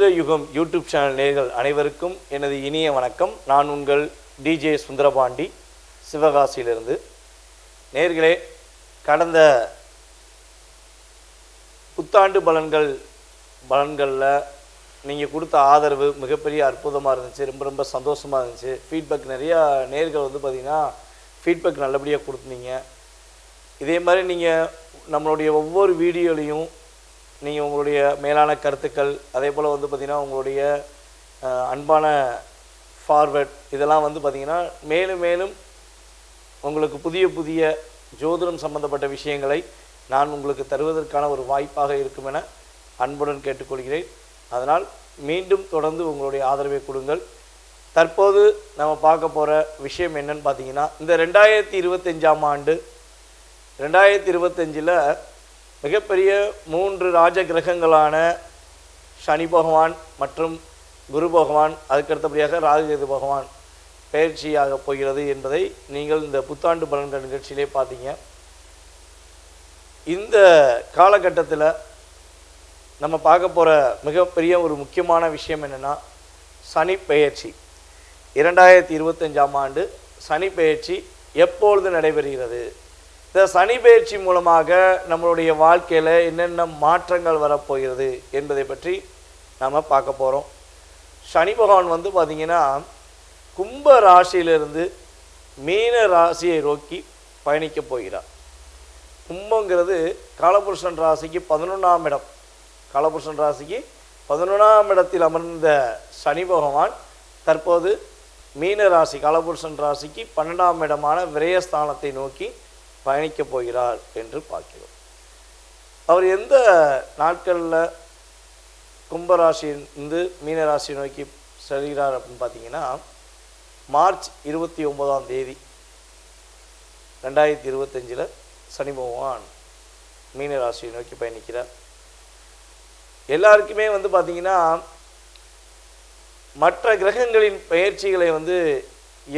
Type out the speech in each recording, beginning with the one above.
ஜோதிட யுகம் YouTube channel நேர்கள் அனைவருக்கும் எனது இனிய வணக்கம். நான் உங்கள் டிஜே சுந்தரபாண்டி சிவகாசியிலிருந்து. நேர்களே கடந்த புத்தாண்டு பலன்கள் பலன்களில் நீங்கள் கொடுத்த ஆதரவு மிகப்பெரிய அற்புதமாக இருந்துச்சு. ரொம்ப ரொம்ப சந்தோஷமாக இருந்துச்சு. ஃபீட்பேக் நிறையா நேர்கள் வந்து பார்த்திங்கன்னா ஃபீட்பேக் நல்லபடியாக கொடுத்துனீங்க இதே மாதிரி நீங்கள் நம்மளுடைய ஒவ்வொரு வீடியோலையும் நீங்கள் உங்களுடைய மேலான கருத்துக்கள் அதே போல் வந்து பார்த்திங்கன்னா உங்களுடைய அன்பான ஃபார்வர்ட் இதெல்லாம் வந்து பார்த்திங்கன்னா மேலும் மேலும் உங்களுக்கு புதிய புதிய ஜோதிடம் சம்பந்தப்பட்ட விஷயங்களை நான் உங்களுக்கு தருவதற்கான ஒரு வாய்ப்பாக இருக்கும் என அன்புடன் கேட்டுக்கொள்கிறேன். அதனால் மீண்டும் தொடர்ந்து உங்களுடைய ஆதரவை கொடுங்கள். தற்போது நம்ம பார்க்க போகிற விஷயம் என்னன்னு பார்த்தீங்கன்னா இந்த ரெண்டாயிரத்தி இருபத்தஞ்சாம் ஆண்டு ரெண்டாயிரத்தி இருபத்தஞ்சில் மிகப்பெரிய மூன்று ராஜ கிரகங்களான சனி பகவான் மற்றும் குரு பகவான் அதுக்கடுத்தபடியாக ராகுகேது பகவான் பயிற்சியாக போகிறது என்பதை நீங்கள் இந்த புத்தாண்டு பலன்கள் நிகழ்ச்சியிலே பார்த்தீங்க. இந்த காலகட்டத்தில் நம்ம பார்க்க போகிற மிகப்பெரிய ஒரு முக்கியமான விஷயம் என்னென்னா சனி பெயர்ச்சி. இரண்டாயிரத்தி இருபத்தஞ்சாம் ஆண்டு சனி பெயர்ச்சி எப்பொழுது நடைபெறுகிறது? இந்த சனி பயிற்சி மூலமாக நம்மளுடைய வாழ்க்கையில் என்னென்ன மாற்றங்கள் வரப்போகிறது என்பதை பற்றி நாம் பார்க்க போகிறோம் சனி பகவான் வந்து பார்த்திங்கன்னா கும்ப ராசியிலிருந்து மீன ராசியை நோக்கி பயணிக்க போகிறார். கும்பங்கிறது காலபுருஷன் ராசிக்கு பதினொன்றாம் இடம். காலபுருஷன் ராசிக்கு பதினொன்றாம் இடத்தில் அமர்ந்த சனி பகவான் தற்போது மீன ராசி காலபுருஷன் ராசிக்கு பன்னெண்டாம் இடமான விரயஸ்தானத்தை நோக்கி பயணிக்கப் போகிறார் என்று பார்க்கிறோம். அவர் எந்த நாட்களில் கும்பராசியிலிருந்து மீனராசி நோக்கி செல்கிறார் அப்படின்னு பார்த்தீங்கன்னா மார்ச் இருபத்தி ஒன்பதாம் தேதி ரெண்டாயிரத்தி இருபத்தஞ்சில் சனி பகவான் மீனராசியை நோக்கி பயணிக்கிறார். எல்லாருக்குமே வந்து பார்த்திங்கன்னா மற்ற கிரகங்களின் பயிற்சிகளை வந்து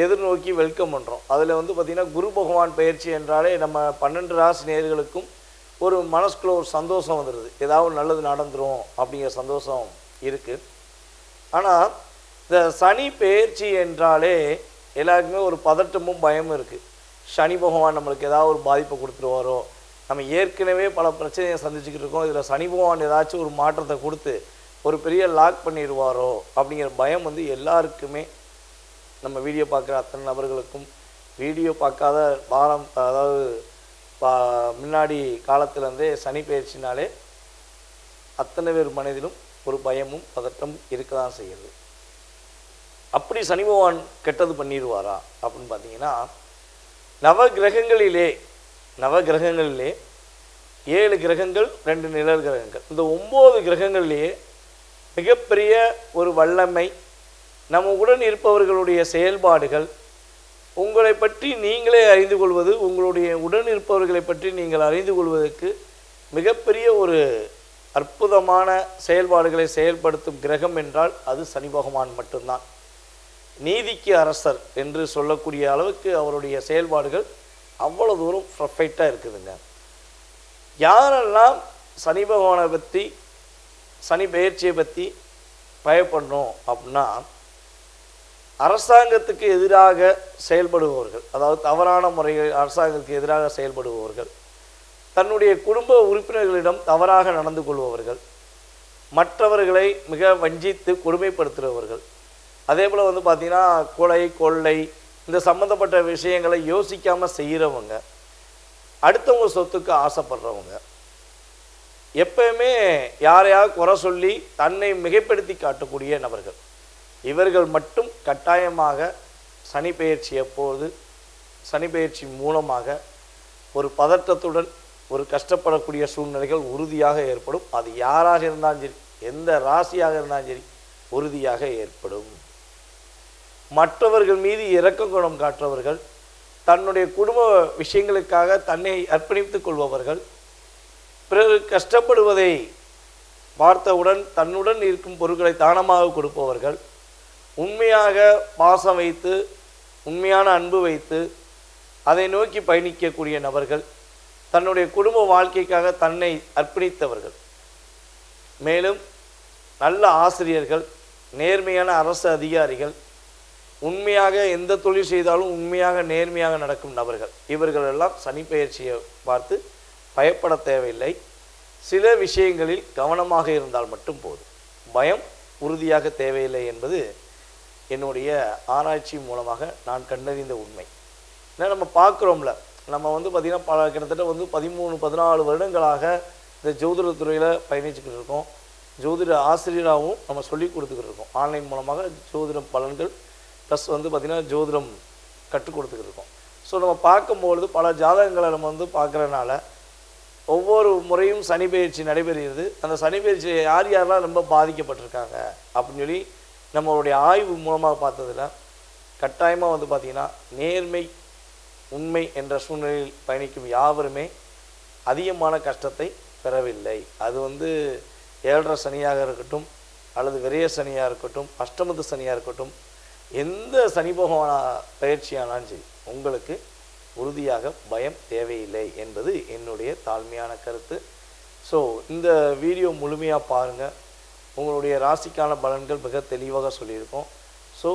எதிர்நோக்கி வெல்கம் பண்ணுறோம் அதில் வந்து பார்த்திங்கன்னா குரு பகவான் பயிற்சி என்றாலே நம்ம பன்னெண்டு ராசி நேர்களுக்கும் ஒரு மனசுக்குள்ள ஒரு சந்தோஷம் வந்துடுது ஏதாவது நல்லது நடந்துடும் அப்படிங்கிற சந்தோஷம் இருக்குது ஆனால் இந்த சனி பெயர்ச்சி என்றாலே எல்லாருக்குமே ஒரு பதட்டமும் பயமும் இருக்குது சனி பகவான் நம்மளுக்கு ஏதாவது ஒரு பாதிப்பை கொடுத்துருவாரோ? நம்ம ஏற்கனவே பல பிரச்சனையை சந்திச்சுக்கிட்டு இருக்கோம். இதில் சனி பகவான் ஏதாச்சும் ஒரு மாற்றத்தை கொடுத்து ஒரு பெரிய லாக் பண்ணிடுவாரோ? அப்படிங்கிற பயம் வந்து எல்லாருக்குமே நம்ம வீடியோ பார்க்குற அத்தனை நபர்களுக்கும் வீடியோ பார்க்காத வாரம் அதாவது பா முன்னாடி காலத்துலேருந்தே சனி பயிற்சினாலே அத்தனை பேர் மனதிலும் ஒரு பயமும் பதட்டமும் இருக்க தான் செய்யுது. அப்படி சனி பகவான் கெட்டது பண்ணிடுவாரா அப்படின்னு பார்த்தீங்கன்னா நவ கிரகங்களிலே நவ கிரகங்களிலே ஏழு கிரகங்கள் ரெண்டு நிழல் கிரகங்கள். இந்த ஒம்பது கிரகங்களிலேயே மிகப்பெரிய ஒரு வல்லமை நம்ம உடன் இருப்பவர்களுடைய செயல்பாடுகள் உங்களை பற்றி நீங்களே அறிந்து கொள்வது உங்களுடைய உடன் இருப்பவர்களை பற்றி நீங்கள் அறிந்து கொள்வதற்கு மிகப்பெரிய ஒரு அற்புதமான செயல்பாடுகளை செயல்படுத்தும் கிரகம் என்றால் அது சனி பகவான் மட்டும்தான். நீதிக்கு அரசர் என்று சொல்லக்கூடிய அளவுக்கு அவருடைய செயல்பாடுகள் அவ்வளோ தூரம் பர்ஃபெக்டாக இருக்குதுங்க. யாரெல்லாம் சனி பகவானை பற்றி சனி பயிற்சியை பற்றி பயப்படணும் அப்படின்னா அரசாங்கத்துக்கு எதிராக செயல்படுபவர்கள் அதாவது தவறான முறையில் அரசாங்கத்துக்கு எதிராக செயல்படுபவர்கள் தன்னுடைய குடும்ப உறுப்பினர்களிடம் தவறாக நடந்து கொள்பவர்கள் மற்றவர்களை மிக வஞ்சித்து கொடுமைப்படுத்துகிறவர்கள். அதே போல் வந்து பார்த்திங்கன்னா கொலை கொள்ளை இந்த சம்மந்தப்பட்ட விஷயங்களை யோசிக்காமல் செய்கிறவங்க அடுத்தவங்க சொத்துக்கு ஆசைப்படுறவங்க எப்பயுமே யாரையாவது குறை சொல்லி தன்னை மிகைப்படுத்தி காட்டக்கூடிய நபர்கள். இவர்கள் மட்டும் கட்டாயமாக சனி பெயர்ச்சி எப்போது? சனி பெயர்ச்சி மூலமாக ஒரு பதற்றத்துடன் ஒரு கஷ்டப்படக்கூடிய சூழ்நிலைகள் உறுதியாக ஏற்படும். அது யாராக இருந்தாலும் சரி எந்த ராசியாக இருந்தாலும் சரி உறுதியாக ஏற்படும். மற்றவர்கள் மீது இரக்க குணம் காற்றவர்கள் தன்னுடைய குடும்ப விஷயங்களுக்காக தன்னை அர்ப்பணித்துக் கொள்பவர்கள் பிறகு கஷ்டப்படுவதை பார்த்தவுடன் தன்னுடன் இருக்கும் பொருட்களை தானமாக கொடுப்பவர்கள் உண்மையாக பாசம் வைத்து உண்மையான அன்பு வைத்து அதை நோக்கி பயணிக்கக்கூடிய நபர்கள் தன்னுடைய குடும்ப வாழ்க்கைக்காக தன்னை அர்ப்பணித்தவர்கள். மேலும் நல்ல ஆசிரியர்கள் நேர்மையான அரசு அதிகாரிகள் உண்மையாக எந்த தொழில் செய்தாலும் உண்மையாக நேர்மையாக நடக்கும் நபர்கள். இவர்கள் எல்லாம் சனி பார்த்து பயப்பட தேவையில்லை. சில விஷயங்களில் கவனமாக இருந்தால் மட்டும் போதும். பயம் உறுதியாக தேவையில்லை என்பது என்னுடைய ஆராய்ச்சி மூலமாக நான் கண்டறிந்த உண்மை. ஏன்னா நம்ம பார்க்குறோம்ல நம்ம வந்து பார்த்திங்கன்னா பல கிட்டத்தட்ட வந்து பதிமூணு பதினாலு வருடங்களாக இந்த ஜோதிட துறையில் பயணிச்சுக்கிட்டு இருக்கோம். ஜோதிட ஆசிரியராகவும் நம்ம சொல்லி கொடுத்துக்கிட்டு இருக்கோம். ஆன்லைன் மூலமாக ஜோதிடம் பலன்கள் ப்ளஸ் வந்து பார்த்திங்கன்னா ஜோதிடம் கற்றுக் கொடுத்துக்கிட்டு இருக்கோம். ஸோ நம்ம பார்க்கும்பொழுது பல ஜாதகங்களை நம்ம வந்து பார்க்குறனால ஒவ்வொரு முறையும் சனி பயிற்சி நடைபெறுகிறது. அந்த சனி பயிற்சி யார் யாரெல்லாம் ரொம்ப பாதிக்கப்பட்டிருக்காங்க அப்படின்னு சொல்லி நம்மளுடைய ஆய்வு மூலமாக பார்த்ததில் கட்டாயமாக வந்து பார்த்திங்கன்னா நேர்மை உண்மை என்ற சூழ்நிலையில் பயணிக்கும் யாவருமே அதிகமான கஷ்டத்தை பெறவில்லை. அது வந்து ஏழரை சனியாக இருக்கட்டும் அல்லது விரைய சனியாக இருக்கட்டும் அஷ்டமத்து சனியாக இருக்கட்டும் எந்த சனி பகவான பயிற்சியானாலும் சரி உங்களுக்கு உறுதியாக பயம் தேவையில்லை என்பது என்னுடைய தாழ்மையான கருத்து. ஸோ இந்த வீடியோ முழுமையாக பாருங்கள் உங்களுடைய ராசிக்கான பலன்கள் மிக தெளிவாக சொல்லியிருக்கோம். ஸோ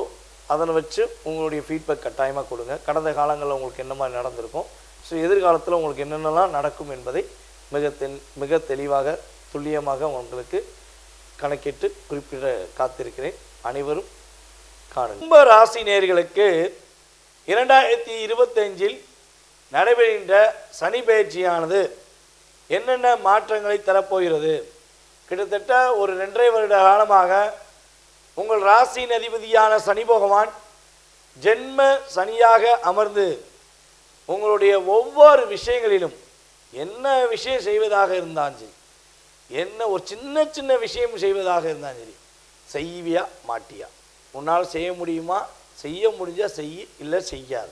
அதனை வச்சு உங்களுடைய ஃபீட்பேக் கட்டாயமாக கொடுங்க. கடந்த காலங்களில் உங்களுக்கு என்ன மாதிரி நடந்திருக்கும்? ஸோ எதிர்காலத்தில் உங்களுக்கு என்னென்னலாம் நடக்கும் என்பதை மிக தென் மிக தெளிவாக துல்லியமாக உங்களுக்கு கணக்கிட்டு குறிப்பிட காத்திருக்கிறேன். அனைவரும் காணுங்கள். கும்ப ராசி நேர்களுக்கு இரண்டாயிரத்தி இருபத்தஞ்சில் நடைபெறுகின்ற சனி பயிற்சியானது என்னென்ன மாற்றங்களை தரப்போகிறது? கிட்டத்தட்ட ஒரு ரெண்டரை வருட காலமாக உங்கள் ராசியின் அதிபதியான சனி பகவான் ஜென்ம சனியாக அமர்ந்து உங்களுடைய ஒவ்வொரு விஷயங்களிலும் என்ன விஷயம் செய்வதாக இருந்தாலும் சரி என்ன ஒரு சின்ன சின்ன விஷயம் செய்வதாக இருந்தாலும் சரி செய்வியா மாட்டியா? உன்னால் செய்ய முடியுமா? செய்ய முடிஞ்சால் செய் இல்லை செய்யாத.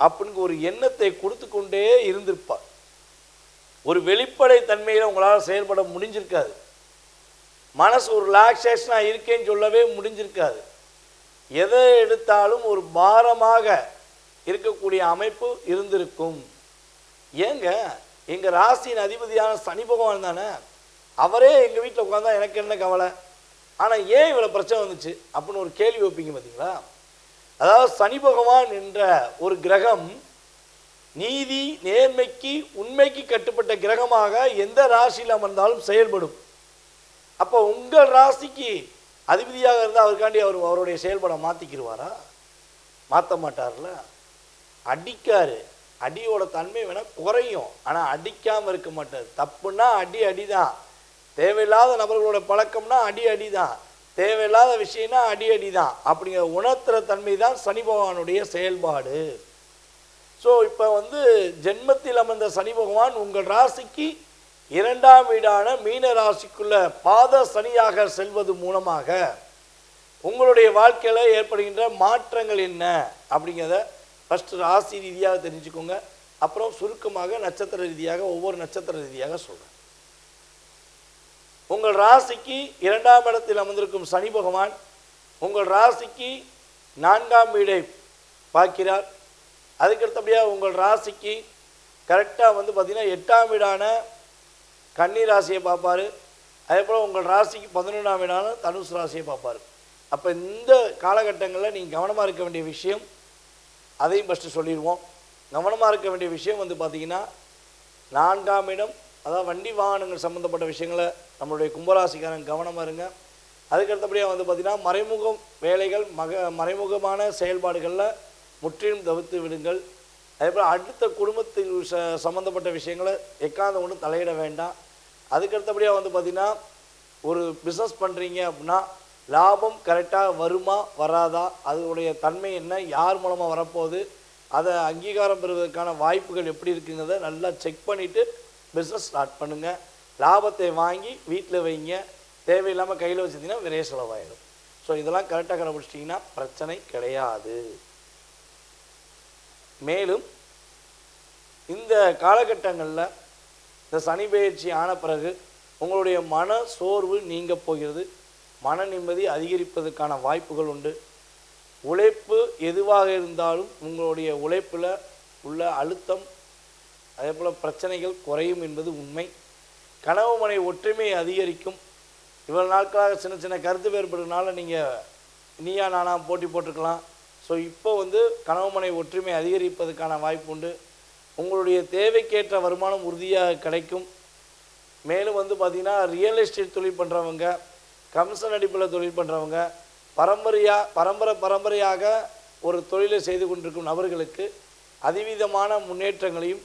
அப்படின்னு ஒரு எண்ணத்தை கொடுத்து கொண்டே இருந்திருப்பார். ஒரு வெளிப்படை தன்மையில் உங்களால் செயல்பட முடிஞ்சிருக்காது. மனசு ஒரு ரிலாக்ஸேஷனாக இருக்கேன்னு சொல்லவே முடிஞ்சிருக்காது. எதை எடுத்தாலும் ஒரு பாரமாக இருக்கக்கூடிய அமைப்பு இருந்திருக்கும். ஏங்க எங்கள் ராசியின் அதிபதியான சனி பகவான் தானே? அவரே எங்கள் வீட்டில் உட்காந்தா எனக்கு என்ன கவலை? ஆனால் ஏன் இவ்வளோ பிரச்சனை வந்துச்சு? அப்படின்னு ஒரு கேள்வி வைப்பீங்க பார்த்தீங்களா அதாவது சனி பகவான் என்ற ஒரு கிரகம் நீதி நேர்மைக்கு உண்மைக்கு கட்டுப்பட்ட கிரகமாக எந்த ராசியில் அமர்ந்தாலும் செயல்படும். அப்போ உங்கள் ராசிக்கு அதிபதியாக இருந்தால் அவருக்காண்டி அவர் அவருடைய செயல்பாடை மாற்றிக்கிடுவாரா மாற்ற மாட்டார்ல? அடிக்காரு. அடியோட தன்மை வேணால் குறையும். ஆனால் அடிக்காமல் இருக்க மாட்டார். தப்புன்னா அடி அடி தான் தேவையில்லாத நபர்களோட பழக்கம்னா அடி அடி தான் தேவையில்லாத விஷயம்னா அடி அடி தான் அப்படிங்கிற உணர்த்துற தன்மை தான் சனி பகவானுடைய செயல்பாடு. ஸோ இப்போ வந்து ஜென்மத்தில் அமர்ந்த சனி பகவான் உங்கள் ராசிக்கு இரண்டாம் வீடான மீன ராசிக்குள்ள பாத சனியாக செல்வது மூலமாக உங்களுடைய வாழ்க்கையில் ஏற்படுகின்ற மாற்றங்கள் என்ன அப்படிங்கிறத ஃபஸ்ட்டு ராசி ரீதியாக தெரிஞ்சுக்கோங்க. அப்புறம் சுருக்கமாக நட்சத்திர ரீதியாக ஒவ்வொரு நட்சத்திர ரீதியாக சொல்கிறேன் உங்கள் ராசிக்கு இரண்டாம் இடத்தில் அமர்ந்திருக்கும் சனி பகவான் உங்கள் ராசிக்கு நான்காம் வீடை பார்க்கிறார். அதுக்கடுத்தபடியாக உங்கள் ராசிக்கு கரெக்டாக வந்து பார்த்திங்கன்னா எட்டாம் வீடான கன்னி ராசியை பார்ப்பார். அதே போல் உங்கள் ராசிக்கு பதினொன்றாம் வீடான தனுசு ராசியை பார்ப்பார். அப்போ இந்த காலகட்டங்களில் நீங்கள் கவனமாக இருக்க வேண்டிய விஷயம் அதையும் ஃபஸ்ட்டு சொல்லிடுவோம். கவனமாக இருக்க வேண்டிய விஷயம் வந்து பார்த்திங்கன்னா நான்காம் இடம் அதாவது வண்டி வாகனங்கள் சம்மந்தப்பட்ட விஷயங்களை நம்மளுடைய கும்பராசிக்காரன் கவனமாக இருங்க. அதுக்கடுத்தபடியாக வந்து பார்த்திங்கன்னா மறைமுகம் வேலைகள் மக மறைமுகமான செயல்பாடுகளில் முற்றிலும் தவிர்த்து விடுங்கள். அதேபோல் அடுத்த குடும்பத்துக்கு ச சம்மந்தப்பட்ட விஷயங்களை எக்காந்த ஒன்றும் தலையிட வேண்டாம். அதுக்கடுத்தபடியாக வந்து பார்த்திங்கன்னா ஒரு பிஸ்னஸ் பண்ணுறீங்க அப்படின்னா லாபம் கரெக்டாக வருமா வராதா அதனுடைய தன்மை என்ன யார் மூலமாக வரப்போகுது அதை அங்கீகாரம் பெறுவதற்கான வாய்ப்புகள் எப்படி இருக்குங்கிறத நல்லா செக் பண்ணிவிட்டு பிஸ்னஸ் ஸ்டார்ட் பண்ணுங்கள் லாபத்தை வாங்கி வீட்டில் வைங்க. தேவையில்லாமல் கையில் வச்சுருந்தீங்கன்னா விரைய செலவாயிடும். ஸோ இதெல்லாம் கரெக்டாக கடைபிடிச்சிட்டிங்கன்னா பிரச்சனை கிடையாது. மேலும் இந்த காலகட்டங்களில் இந்த சனி பயிற்சி ஆன பிறகு உங்களுடைய மன சோர்வு நீங்க போகிறது. மன நிம்மதி அதிகரிப்பதற்கான வாய்ப்புகள் உண்டு. உழைப்பு எதுவாக இருந்தாலும் உங்களுடைய உழைப்பில் உள்ள அழுத்தம் அதே போல் பிரச்சனைகள் குறையும் என்பது உண்மை. கனவு மனை ஒற்றுமை அதிகரிக்கும். இவ்வளவு நாட்களாக சின்ன சின்ன கருத்து வேறுபடுறதுனால நீங்கள் நீயா நானா போட்டி போட்டிருக்கலாம். ஸோ இப்போ வந்து கணவன் ஒற்றுமை அதிகரிப்பதற்கான வாய்ப்பு உண்டு. உங்களுடைய தேவைக்கேற்ற வருமானம் உறுதியாக கிடைக்கும். மேலும் வந்து பார்த்திங்கன்னா ரியல் எஸ்டேட் தொழில் பண்ணுறவங்க கமிஷன் அடிப்பில் தொழில் பண்ணுறவங்க பரம்பரையாக பரம்பரை பரம்பரையாக ஒரு தொழிலை செய்து கொண்டிருக்கும் நபர்களுக்கு அதிவிதமான முன்னேற்றங்களையும்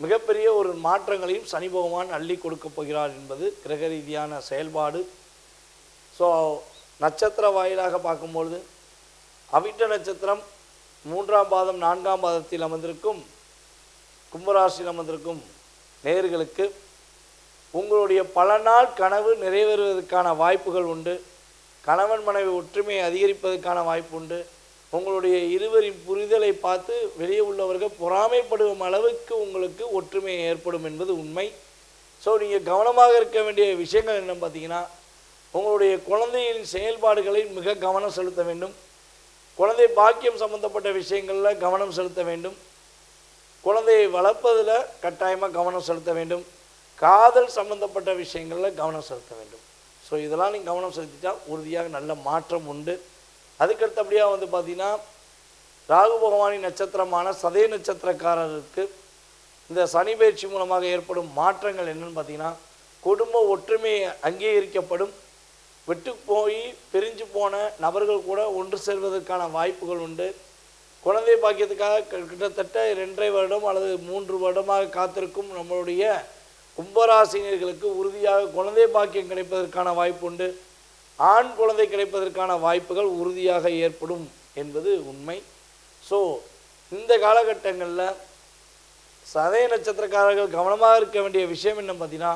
மிகப்பெரிய ஒரு மாற்றங்களையும் சனி பகவான் அள்ளி கொடுக்க போகிறார் என்பது கிரக ரீதியான செயல்பாடு. ஸோ நட்சத்திர வாயிலாக பார்க்கும்பொழுது அவிட்ட நட்சத்திரம் மூன்றாம் பாதம் நான்காம் பாதத்தில் அமர்ந்திருக்கும் கும்பராசியில் அமர்ந்திருக்கும் நேர்களுக்கு உங்களுடைய பல நாள் கனவு நிறைவேறுவதற்கான வாய்ப்புகள் உண்டு. கணவன் மனைவி ஒற்றுமையை அதிகரிப்பதற்கான வாய்ப்பு உண்டு. உங்களுடைய இருவரின் புரிதலை பார்த்து வெளியே உள்ளவர்கள் பொறாமைப்படும் அளவுக்கு உங்களுக்கு ஒற்றுமை ஏற்படும் என்பது உண்மை. ஸோ நீங்கள் கவனமாக இருக்க வேண்டிய விஷயங்கள் என்னென்னு பார்த்தீங்கன்னா உங்களுடைய குழந்தையின் செயல்பாடுகளில் மிக கவனம் செலுத்த வேண்டும். குழந்தை பாக்கியம் சம்பந்தப்பட்ட விஷயங்களில் கவனம் செலுத்த வேண்டும். குழந்தையை வளர்ப்பதில் கட்டாயமாக கவனம் செலுத்த வேண்டும். காதல் சம்பந்தப்பட்ட விஷயங்களில் கவனம் செலுத்த வேண்டும். ஸோ இதெல்லாம் நீங்கள் கவனம் செலுத்திட்டா உறுதியாக நல்ல மாற்றம் உண்டு. அதுக்கடுத்தபடியாக வந்து பார்த்திங்கன்னா ராகு பகவானின் நட்சத்திரமான சதய நட்சத்திரக்காரருக்கு இந்த சனி பயிற்சி மூலமாக ஏற்படும் மாற்றங்கள் என்னென்னு பார்த்தீங்கன்னா குடும்ப ஒற்றுமை அங்கீகரிக்கப்படும். விட்டு போய் பிரிஞ்சு போன நபர்கள் கூட ஒன்று சேர்வதற்கான வாய்ப்புகள் உண்டு. குழந்தை பாக்கியத்துக்காக கிட்டத்தட்ட ரெண்டரை வருடம் அல்லது மூன்று வருடமாக காத்திருக்கும் நம்மளுடைய கும்பராசினியர்களுக்கு உறுதியாக குழந்தை பாக்கியம் கிடைப்பதற்கான வாய்ப்பு உண்டு. ஆண் குழந்தை கிடைப்பதற்கான வாய்ப்புகள் உறுதியாக ஏற்படும் என்பது உண்மை. ஸோ இந்த காலகட்டங்களில் சதய நட்சத்திரக்காரர்கள் கவனமாக இருக்க வேண்டிய விஷயம் என்ன பார்த்தீங்கன்னா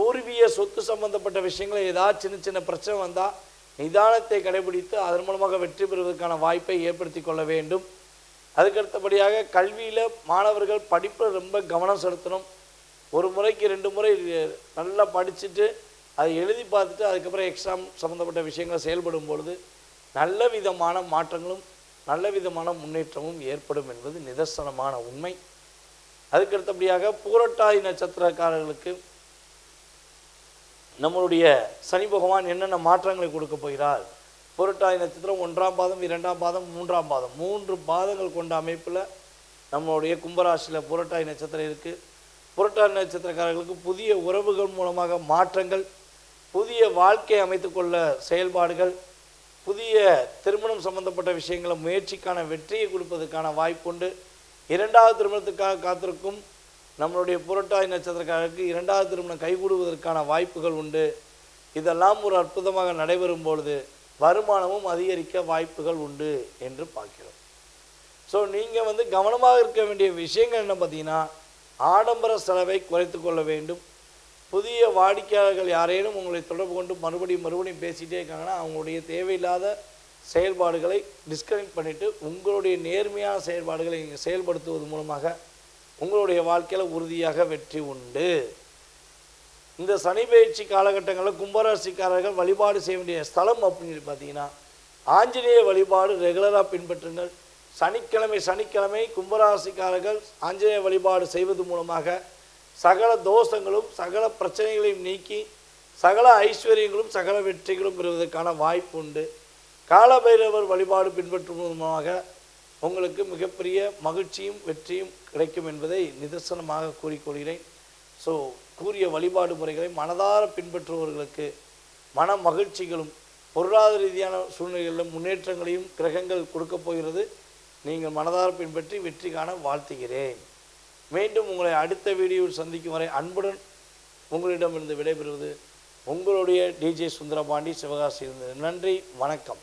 பூர்வீக சொத்து சம்பந்தப்பட்ட விஷயங்கள் ஏதாவது சின்ன சின்ன பிரச்சனை வந்தால் நிதானத்தை கடைபிடித்து அதன் மூலமாக வெற்றி பெறுவதற்கான வாய்ப்பை ஏற்படுத்தி கொள்ள வேண்டும். அதுக்கடுத்தபடியாக கல்வியில் மாணவர்கள் படிப்பில் ரொம்ப கவனம் செலுத்தணும். ஒரு முறைக்கு ரெண்டு முறை நல்லா படிச்சுட்டு அதை எழுதி பார்த்துட்டு அதுக்கப்புறம் எக்ஸாம் சம்மந்தப்பட்ட விஷயங்களை செயல்படும் பொழுது நல்ல விதமான மாற்றங்களும் நல்ல விதமான முன்னேற்றமும் ஏற்படும் என்பது நிதர்சனமான உண்மை. அதுக்கடுத்தபடியாக பூரட்டாதி நட்சத்திரக்காரர்களுக்கு நம்மளுடைய சனி பகவான் என்னென்ன மாற்றங்களை கொடுக்க போகிறார்? புரட்டாதி நட்சத்திரம் ஒன்றாம் பாதம் இரண்டாம் பாதம் மூன்றாம் பாதம். மூன்று பாதங்கள் கொண்ட அமைப்பில் நம்மளுடைய கும்பராசியில் புரட்டாதி நட்சத்திரம் இருக்குது புரட்டாதி நட்சத்திரக்காரர்களுக்கு புதிய உறவுகள் மூலமாக மாற்றங்கள் புதிய வாழ்க்கையை அமைத்துக்கொள்ள செயல்பாடுகள் புதிய திருமணம் சம்பந்தப்பட்ட விஷயங்களை முயற்சிக்கான வெற்றியை கொடுப்பதற்கான வாய்ப்புண்டு. இரண்டாவது திருமணத்துக்காக காத்திருக்கும் நம்மளுடைய புரட்டாய் நட்சத்திரக்காரருக்கு இரண்டாவது திருமணம் கைகூடுவதற்கான வாய்ப்புகள் உண்டு. இதெல்லாம் ஒரு அற்புதமாக நடைபெறும் பொழுது வருமானமும் அதிகரிக்க வாய்ப்புகள் உண்டு என்று பார்க்கிறோம். ஸோ நீங்கள் வந்து கவனமாக இருக்க வேண்டிய விஷயங்கள் என்ன பார்த்தீங்கன்னா ஆடம்பர செலவை குறைத்து கொள்ள வேண்டும். புதிய வாடிக்கையாளர்கள் யாரேனும் உங்களை தொடர்பு கொண்டு மறுபடியும் மறுபடியும் பேசிகிட்டே இருக்காங்கன்னா அவங்களுடைய தேவையில்லாத செயல்பாடுகளை டிஸ்கனெக்ட் பண்ணிவிட்டு உங்களுடைய நேர்மையான செயல்பாடுகளை நீங்கள் செயல்படுத்துவது மூலமாக உங்களுடைய வாழ்க்கையில் உறுதியாக வெற்றி உண்டு. இந்த சனி பயிற்சி காலகட்டங்களில் கும்பராசிக்காரர்கள் வழிபாடு செய்ய வேண்டிய ஸ்தலம் அப்படின்னு பார்த்தீங்கன்னா ஆஞ்சநேய வழிபாடு ரெகுலராக பின்பற்றுங்கள். சனிக்கிழமை சனிக்கிழமை கும்பராசிக்காரர்கள் ஆஞ்சநேய வழிபாடு செய்வது மூலமாக சகல தோஷங்களும் சகல பிரச்சனைகளையும் நீக்கி சகல ஐஸ்வர்யங்களும் சகல வெற்றிகளும் பெறுவதற்கான வாய்ப்பு உண்டு. காலபைரவர் வழிபாடு பின்பற்றும் மூலமாக உங்களுக்கு மிகப்பெரிய மகிழ்ச்சியும் வெற்றியும் கிடைக்கும் என்பதை நிதர்சனமாக கூறிக்கொள்கிறேன். ஸோ கூறிய வழிபாடு முறைகளை மனதார பின்பற்றுபவர்களுக்கு மன மகிழ்ச்சிகளும் பொருளாதார ரீதியான சூழ்நிலைகளிலும் முன்னேற்றங்களையும் கிரகங்கள் கொடுக்கப் போகிறது. நீங்கள் மனதார பின்பற்றி வெற்றி காண வாழ்த்துகிறேன். மீண்டும் உங்களை அடுத்த வீடியோவில் சந்திக்கும் வரை அன்புடன் உங்களிடமிருந்து விடைபெறுவது உங்களுடைய டிஜே சுந்தரபாண்டி சிவகாசி இருந்தது நன்றி வணக்கம்.